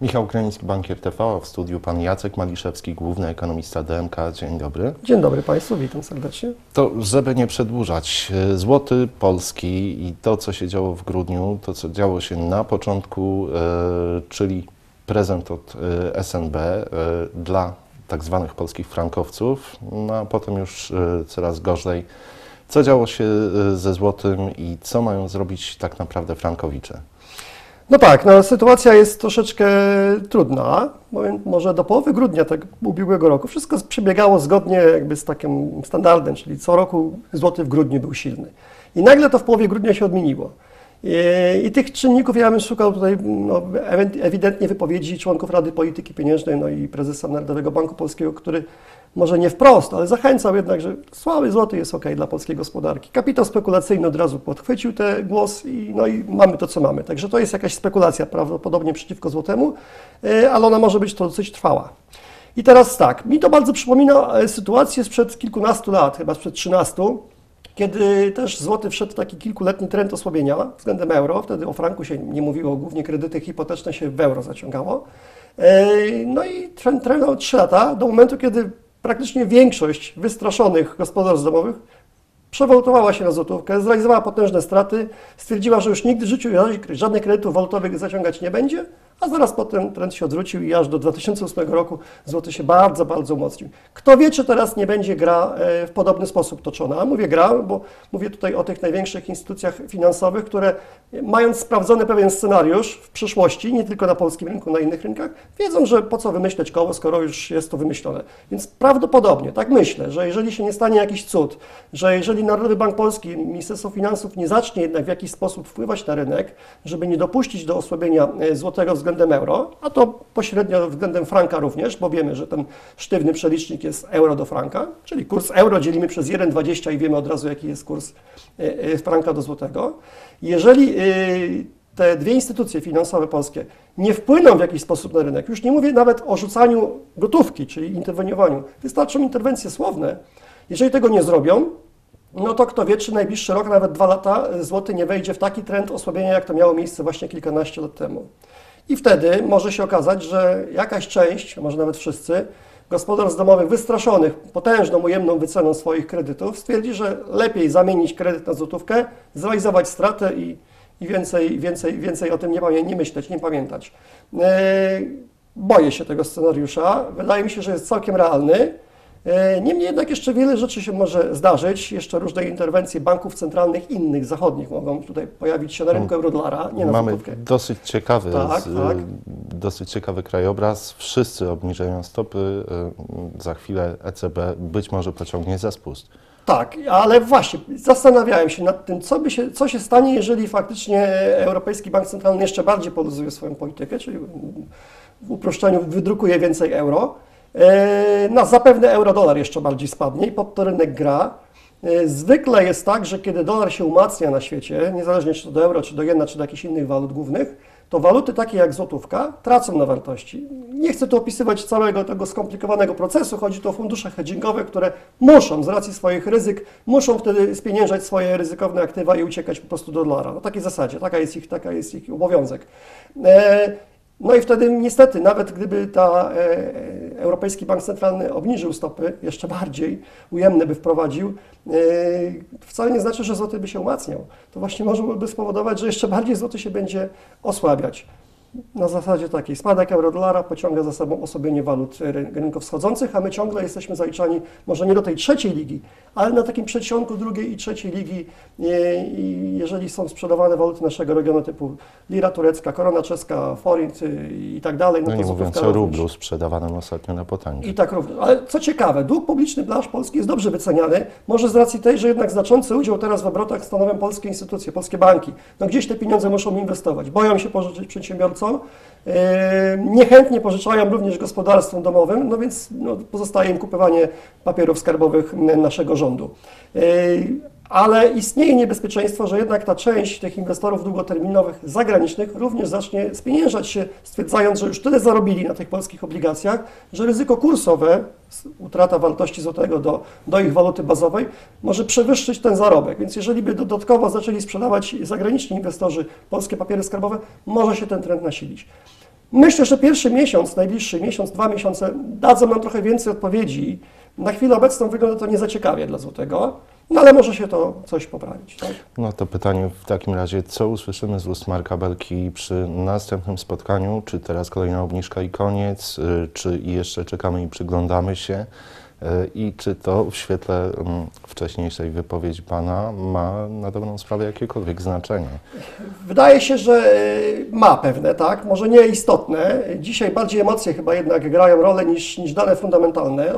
Michał Krański, Bankier TV, w studiu pan Jacek Maliszewski, główny ekonomista DMK. Dzień dobry. Dzień dobry Państwu, witam serdecznie. To, żeby nie przedłużać, e, złoty polski i to, co się działo w grudniu, to, co działo się na początku, e, czyli prezent od e, SNB dla tak zwanych polskich frankowców, no a potem już coraz gorzej. Co działo się ze złotym i co mają zrobić tak naprawdę frankowicze? No tak, no, sytuacja jest troszeczkę trudna. Może do połowy grudnia tak ubiegłego roku wszystko przebiegało zgodnie jakby z takim standardem, czyli co roku złoty w grudniu był silny. I nagle to w połowie grudnia się odmieniło. I, i tych czynników ja bym szukał tutaj no, ewidentnie wypowiedzi członków Rady Polityki Pieniężnej no i prezesa Narodowego Banku Polskiego, który może nie wprost, ale zachęcał jednak, że słaby złoty jest ok dla polskiej gospodarki. Kapitał spekulacyjny od razu podchwycił ten głos i, no i mamy to, co mamy. Także to jest jakaś spekulacja prawdopodobnie przeciwko złotemu, e, ale ona może być to dosyć trwała. I teraz tak, mi to bardzo przypomina e, sytuację sprzed kilkunastu lat, chyba sprzed 13, kiedy też złoty wszedł taki kilkuletni trend osłabienia względem euro. Wtedy o franku się nie mówiło, głównie kredyty hipoteczne się w euro zaciągało. E, No i trend trwał 3 lata, do momentu, kiedy praktycznie większość wystraszonych gospodarstw domowych przewalutowała się na złotówkę, zrealizowała potężne straty, stwierdziła, że już nigdy w życiu żadnych kredytów walutowych zaciągać nie będzie, a zaraz potem trend się odwrócił i aż do 2008 roku złoty się bardzo, bardzo umocnił. Kto wie, czy teraz nie będzie gra e, w podobny sposób toczona? Mówię gra, bo mówię tutaj o tych największych instytucjach finansowych, które mając sprawdzony pewien scenariusz w przyszłości, nie tylko na polskim rynku, na innych rynkach, wiedzą, że po co wymyśleć koło, skoro już jest to wymyślone. Więc prawdopodobnie, tak myślę, że jeżeli się nie stanie jakiś cud, że jeżeli Narodowy Bank Polski, Ministerstwo Finansów nie zacznie jednak w jakiś sposób wpływać na rynek, żeby nie dopuścić do osłabienia e, złotego względem euro, a to pośrednio względem franka również, bo wiemy, że ten sztywny przelicznik jest euro do franka, czyli kurs euro dzielimy przez 1,20 i wiemy od razu, jaki jest kurs e, e, franka do złotego. Jeżeli e, te dwie instytucje finansowe polskie nie wpłyną w jakiś sposób na rynek, już nie mówię nawet o rzucaniu gotówki, czyli interweniowaniu, wystarczą interwencje słowne. Jeżeli tego nie zrobią, no to kto wie, czy najbliższy rok, nawet dwa lata, złoty nie wejdzie w taki trend osłabienia, jak to miało miejsce właśnie kilkanaście lat temu. I wtedy może się okazać, że jakaś część, może nawet wszyscy, gospodarstw domowych wystraszonych potężną, ujemną wyceną swoich kredytów stwierdzi, że lepiej zamienić kredyt na złotówkę, zrealizować stratę i, i więcej, więcej, więcej o tym nie, pamię- nie myśleć, nie pamiętać. Yy, boję się tego scenariusza. Wydaje mi się, że jest całkiem realny. E, Niemniej jednak jeszcze wiele rzeczy się może zdarzyć. Jeszcze różne interwencje banków centralnych innych, zachodnich mogą tutaj pojawić się na rynku eurodolara, nie na Mamy złotówkę. dosyć ciekawy, Tak, z- tak. dosyć ciekawy krajobraz. Wszyscy obniżają stopy. y, Za chwilę ECB być może pociągnie za spust. Tak, ale właśnie zastanawiałem się nad tym, co, by się, co się stanie, jeżeli faktycznie Europejski Bank Centralny jeszcze bardziej poluzuje swoją politykę, czyli w uproszczeniu wydrukuje więcej euro. E, No, zapewne euro-dolar jeszcze bardziej spadnie i pod to rynek gra. E, Zwykle jest tak, że kiedy dolar się umacnia na świecie, niezależnie czy to do euro, czy do jena, czy do jakichś innych walut głównych, to waluty takie jak złotówka tracą na wartości. Nie chcę tu opisywać całego tego skomplikowanego procesu. Chodzi tu o fundusze hedgingowe, które muszą z racji swoich ryzyk, muszą wtedy spieniężać swoje ryzykowne aktywa i uciekać po prostu do dolara. Na takiej zasadzie, taka jest ich, taka jest ich obowiązek. No i wtedy niestety, nawet gdyby ta e, Europejski Bank Centralny obniżył stopy jeszcze bardziej, ujemne by wprowadził, e, wcale nie znaczy, że złoty by się umacniał. To właśnie możemy spowodować, że jeszcze bardziej złoty się będzie osłabiać. Na zasadzie takiej, spadek euro-dolara pociąga za sobą osłabienie walut ry- rynków wschodzących, a my ciągle jesteśmy zaliczani może nie do tej trzeciej ligi, ale na takim przedsionku drugiej i trzeciej ligi. E, jeżeli są sprzedawane waluty naszego regionu typu lira turecka, korona czeska, forint y, i tak dalej, no, No to nie mówiąc o rublu sprzedawanym ostatnio na potęgę. I tak również. Ale co ciekawe, dług publiczny nasz polski jest dobrze wyceniany, może z racji tej, że jednak znaczący udział teraz w obrotach stanowią polskie instytucje, polskie banki. No gdzieś te pieniądze muszą inwestować. Boją się pożyczyć przedsiębiorcom, yy, niechętnie pożyczają również gospodarstwom domowym, no więc no, pozostaje im kupowanie papierów skarbowych naszego rządu. Ale istnieje niebezpieczeństwo, że jednak ta część tych inwestorów długoterminowych zagranicznych również zacznie spieniężać się, stwierdzając, że już tyle zarobili na tych polskich obligacjach, że ryzyko kursowe, utrata wartości złotego do, do ich waluty bazowej, może przewyższyć ten zarobek. Więc jeżeli by dodatkowo zaczęli sprzedawać zagraniczni inwestorzy polskie papiery skarbowe, może się ten trend nasilić. Myślę, że pierwszy miesiąc, najbliższy miesiąc, dwa miesiące dadzą nam trochę więcej odpowiedzi. Na chwilę obecną wygląda to niezaciekawie dla złotego, no ale może się to coś poprawić. Tak? No to pytanie w takim razie, co usłyszymy z ust Marka Belki przy następnym spotkaniu? Czy teraz kolejna obniżka i koniec? Y, Czy jeszcze czekamy i przyglądamy się? Y, I czy to w świetle mm, wcześniejszej wypowiedzi Pana ma na dobrą sprawę jakiekolwiek znaczenie? Wydaje się, że y, ma pewne, tak, może nie istotne. Dzisiaj bardziej emocje chyba jednak grają rolę niż, niż dane fundamentalne.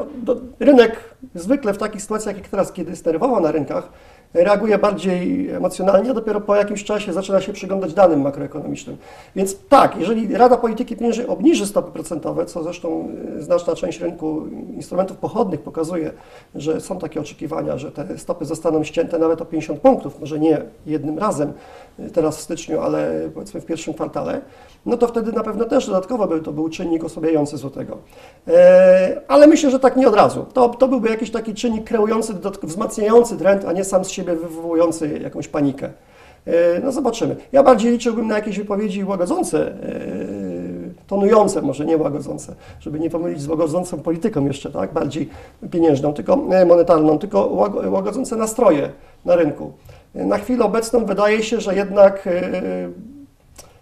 Rynek zwykle w takich sytuacjach jak teraz, kiedy nerwowo na rynkach, reaguje bardziej emocjonalnie, a dopiero po jakimś czasie zaczyna się przyglądać danym makroekonomicznym. Więc tak, jeżeli Rada Polityki Pieniężnej obniży stopy procentowe, co zresztą y, znaczna część rynku instrumentów pochodnych pokazuje, że są takie oczekiwania, że te stopy zostaną ścięte nawet o 50 punktów, może nie jednym razem y, teraz w styczniu, ale powiedzmy w pierwszym kwartale, no to wtedy na pewno też dodatkowo by to był czynnik osłabiający złotego. E, ale myślę, że tak nie od razu. To, to byłby jakiś taki czynnik kreujący, wzmacniający trend, a nie sam z siebie wywołujący jakąś panikę. E, no zobaczymy. Ja bardziej liczyłbym na jakieś wypowiedzi łagodzące, e, tonujące, może nie łagodzące, żeby nie pomylić z łagodzącą polityką jeszcze, tak, bardziej pieniężną, tylko e, monetarną, tylko łago- łagodzące nastroje na rynku. Na chwilę obecną wydaje się, że jednak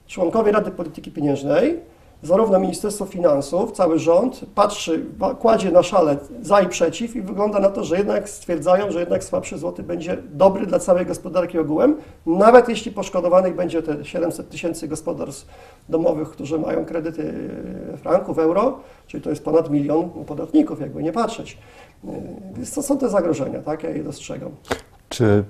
członkowie Rady Polityki Pieniężnej, zarówno Ministerstwo Finansów, cały rząd patrzy, kładzie na szale za i przeciw i wygląda na to, że jednak stwierdzają, że jednak słabszy złoty będzie dobry dla całej gospodarki ogółem, nawet jeśli poszkodowanych będzie te 700 tysięcy gospodarstw domowych, którzy mają kredyty w franku, w euro, czyli to jest ponad milion podatników, jakby nie patrzeć. Yy, Więc to są te zagrożenia, tak, ja je dostrzegam. Czy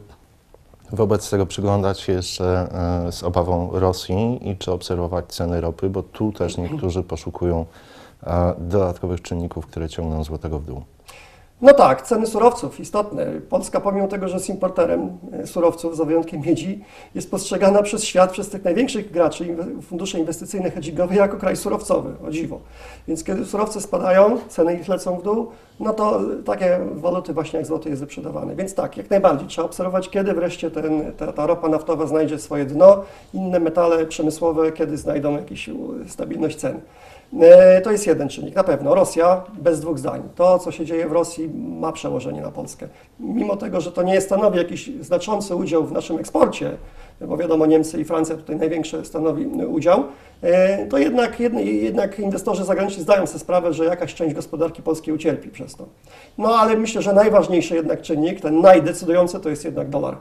wobec tego przyglądać się jeszcze e, z obawą Rosji i czy obserwować ceny ropy, bo tu też niektórzy poszukują e, dodatkowych czynników, które ciągną złotego w dół. No tak, ceny surowców istotne. Polska, pomimo tego, że jest importerem e, surowców, za wyjątkiem miedzi, jest postrzegana przez świat, przez tych największych graczy, fundusze inwestycyjne hedgingowe, jako kraj surowcowy, o dziwo. Więc kiedy surowce spadają, ceny ich lecą w dół, no to takie waluty właśnie jak złoty jest wyprzedawane. Więc tak, jak najbardziej trzeba obserwować, kiedy wreszcie ten, ta, ta ropa naftowa znajdzie swoje dno, inne metale przemysłowe, kiedy znajdą jakąś stabilność cen. E, To jest jeden czynnik, na pewno. Rosja, bez dwóch zdań. To, co się dzieje w Rosji, ma przełożenie na Polskę. Mimo tego, że to nie stanowi jakiś znaczący udział w naszym eksporcie, bo wiadomo, Niemcy i Francja tutaj największy stanowi udział, e, to jednak, jednak inwestorzy zagraniczni zdają sobie sprawę, że jakaś część gospodarki polskiej ucierpi przez to. No ale myślę, że najważniejszy jednak czynnik, ten najdecydujący, to jest jednak dolar.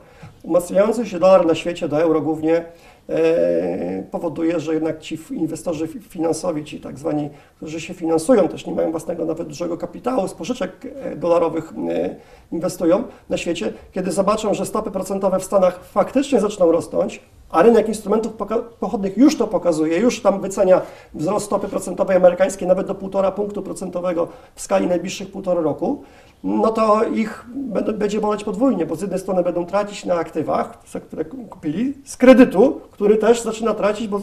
Umacniający się dolar na świecie do euro głównie e, powoduje, że jednak ci inwestorzy fi- finansowi, ci tak zwani, którzy się finansują, też nie mają własnego nawet dużego kapitału, z pożyczek e, dolarowych e, inwestują na świecie, kiedy zobaczą, że stopy procentowe w Stanach faktycznie zaczną rosnąć, a rynek instrumentów pochodnych już to pokazuje, już tam wycenia wzrost stopy procentowej amerykańskiej nawet do 1,5 punktu procentowego w skali najbliższych półtora roku, no to ich będzie boleć podwójnie, bo z jednej strony będą tracić na aktywach, które kupili, z kredytu, który też zaczyna tracić, bo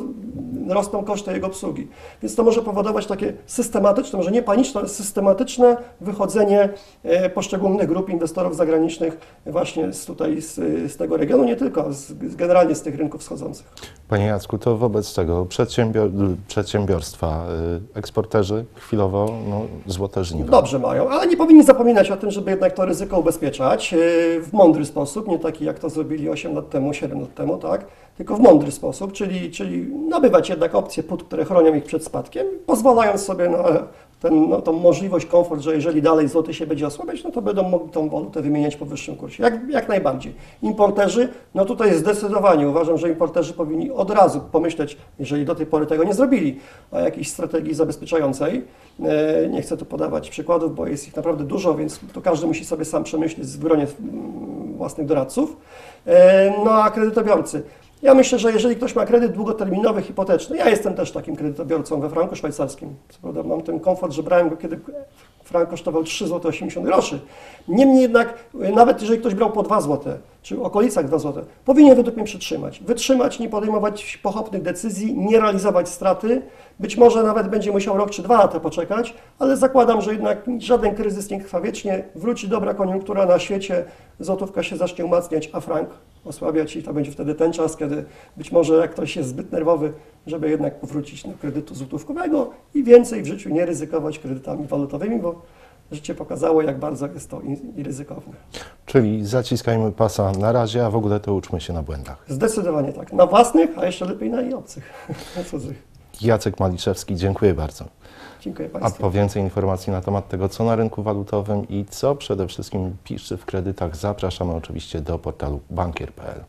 rosną koszty jego obsługi. Więc to może powodować takie systematyczne, może nie paniczne, ale systematyczne wychodzenie e, poszczególnych grup inwestorów zagranicznych właśnie z tutaj, z, z tego regionu, nie tylko, z generalnie z tych rynków wschodzących. Panie Jacku, to wobec tego przedsiębior przedsiębiorstwa, y, eksporterzy chwilowo no, złote żniwa. Dobrze mają, ale nie powinni zapominać o tym, żeby jednak to ryzyko ubezpieczać yy, w mądry sposób, nie taki jak to zrobili 8 lat temu, 7 lat temu, tak? Tylko w mądry sposób, czyli, czyli nabywać jednak opcje put, które chronią ich przed spadkiem, pozwalając sobie na ten, no, tą możliwość, komfort, że jeżeli dalej złoty się będzie osłabiać, no to będą mogli tą walutę wymieniać po wyższym kursie. Jak, jak najbardziej. Importerzy, no tutaj zdecydowanie uważam, że importerzy powinni od razu pomyśleć, jeżeli do tej pory tego nie zrobili, o jakiejś strategii zabezpieczającej. E, Nie chcę tu podawać przykładów, bo jest ich naprawdę dużo, więc to każdy musi sobie sam przemyśleć w gronie mm, własnych doradców. E, No a kredytobiorcy. Ja myślę, że jeżeli ktoś ma kredyt długoterminowy, hipoteczny, ja jestem też takim kredytobiorcą we franku szwajcarskim. Co prawda mam ten komfort, że brałem go, kiedy frank kosztował 3,80 zł. Niemniej jednak, y, nawet jeżeli ktoś brał po 2 zł, czy w okolicach 2 zł, powinien według mnie przytrzymać. Wytrzymać, nie podejmować pochopnych decyzji, nie realizować straty. Być może nawet będzie musiał rok czy dwa lata poczekać, ale zakładam, że jednak żaden kryzys nie trwa wiecznie. Wróci dobra koniunktura na świecie, złotówka się zacznie umacniać, a frank osłabiać i to będzie wtedy ten czas, kiedy być może jak ktoś jest zbyt nerwowy, żeby jednak powrócić do kredytu złotówkowego i więcej w życiu nie ryzykować kredytami walutowymi, bo życie pokazało, jak bardzo jest to ryzykowne. Czyli zaciskajmy pasa na razie, a w ogóle to uczmy się na błędach. Zdecydowanie tak. Na własnych, a jeszcze lepiej na i obcych. Na cudzych. Jacek Maliszewski, dziękuję bardzo. Dziękuję A Państwu. po więcej informacji na temat tego, co na rynku walutowym i co przede wszystkim piszczy w kredytach, zapraszamy oczywiście do portalu bankier.pl.